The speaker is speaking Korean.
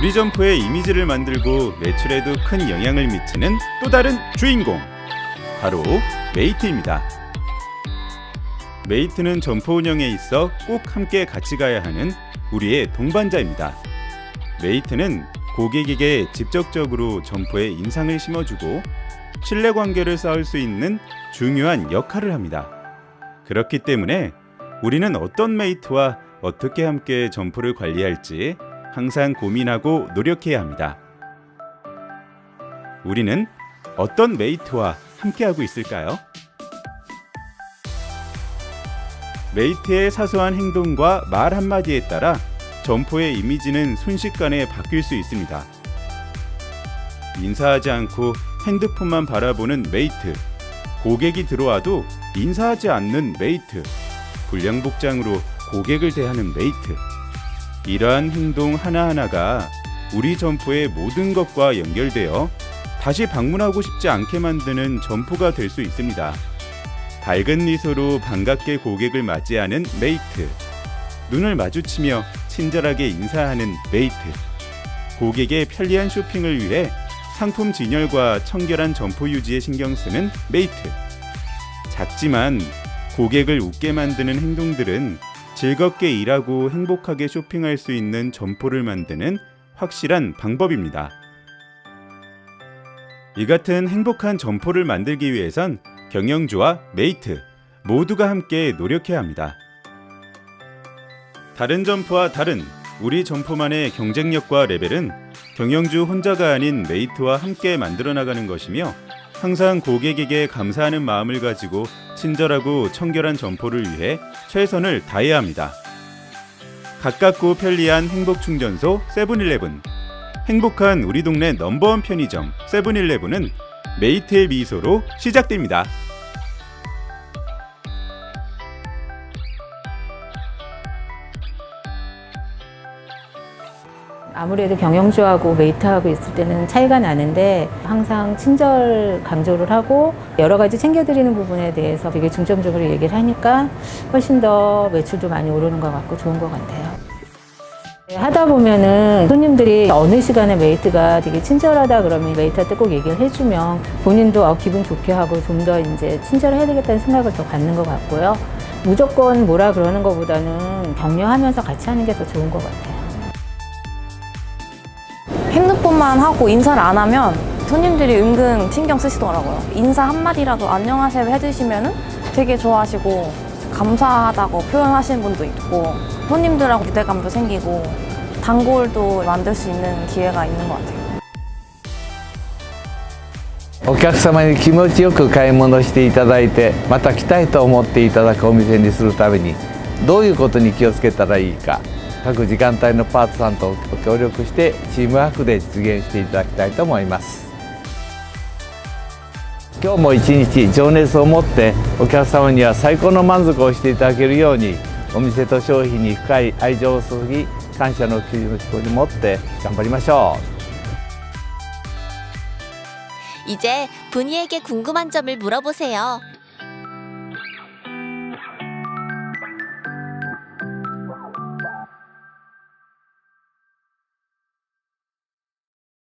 우리 점포의 이미지를 만들고 매출에도 큰 영향을 미치는 또 다른 주인공 바로 메이트입니다. 메이트는 점포 운영에 있어 꼭 함께 같이 가야 하는 우리의 동반자입니다. 메이트는 고객에게 직접적으로 점포에 인상을 심어주고 신뢰 관계를 쌓을 수 있는 중요한 역할을 합니다. 그렇기 때문에 우리는 어떤 메이트와 어떻게 함께 점포를 관리할지 항상 고민하고 노력해야 합니다. 우리는 어떤 메이트와 함께하고 있을까요? 메이트의 사소한 행동과 말 한마디에 따라 점포의 이미지는 순식간에 바뀔 수 있습니다. 인사하지 않고 핸드폰만 바라보는 메이트, 고객이 들어와도 인사하지 않는 메이트, 불량복장으로 고객을 대하는 메이트. 이러한 행동 하나하나가 우리 점포의 모든 것과 연결되어 다시 방문하고 싶지 않게 만드는 점포가 될 수 있습니다. 밝은 미소로 반갑게 고객을 맞이하는 메이트. 눈을 마주치며 친절하게 인사하는 메이트. 고객의 편리한 쇼핑을 위해 상품 진열과 청결한 점포 유지에 신경 쓰는 메이트. 작지만 고객을 웃게 만드는 행동들은 즐겁게 일하고 행복하게 쇼핑할 수 있는 점포를 만드는 확실한 방법입니다. 이 같은 행복한 점포를 만들기 위해선 경영주와 메이트 모두가 함께 노력해야 합니다. 다른 점포와 다른 우리 점포만의 경쟁력과 레벨은 경영주 혼자가 아닌 메이트와 함께 만들어 나가는 것이며 항상 고객에게 감사하는 마음을 가지고 친절하고 청결한 점포를 위해 최선을 다해야 합니다. 가깝고 편리한 행복 충전소 세븐일레븐 행복한 우리 동네 넘버원 편의점 세븐일레븐은 메이트의 미소로 시작됩니다. 아무래도 경영주하고 메이트하고 있을 때는 차이가 나는데 항상 친절 강조를 하고 여러 가지 챙겨드리는 부분에 대해서 되게 중점적으로 얘기를 하니까 훨씬 더 매출도 많이 오르는 것 같고 좋은 것 같아요. 네, 하다 보면은 손님들이 어느 시간에 메이트가 되게 친절하다 그러면 메이트한테 꼭 얘기를 해주면 본인도 어, 기분 좋게 하고 좀 더 이제 친절해야 되겠다는 생각을 더 갖는 것 같고요. 무조건 뭐라 그러는 것보다는 격려하면서 같이 하는 게 더 좋은 것 같아요. 핸드폰만 하고 인사를 안 하면 손님들이 은근 신경 쓰시더라고요. 인사 한마디라도 안녕하세요 해주시면은 되게 좋아하시고 감사하다고 표현하시는 분도 있고 손님들하고 유대감도 생기고 단골도 만들 수 있는 기회가 있는 것 같아요. お客様に気持ちよく買い物していただいてまた来たいと思っていただくお店にするためにどういうことに気をつけたらいいか 各時間帯のパートさんとご協力してチームワークで実現していただきたいと思います今日も一日情熱を持ってお客様には最高の満足をしていただけるようにお店と商品に深い愛情を注ぎ感謝の気持ちを持って頑張りましょう 이제 분이에게 궁금한 점을 물어보세요.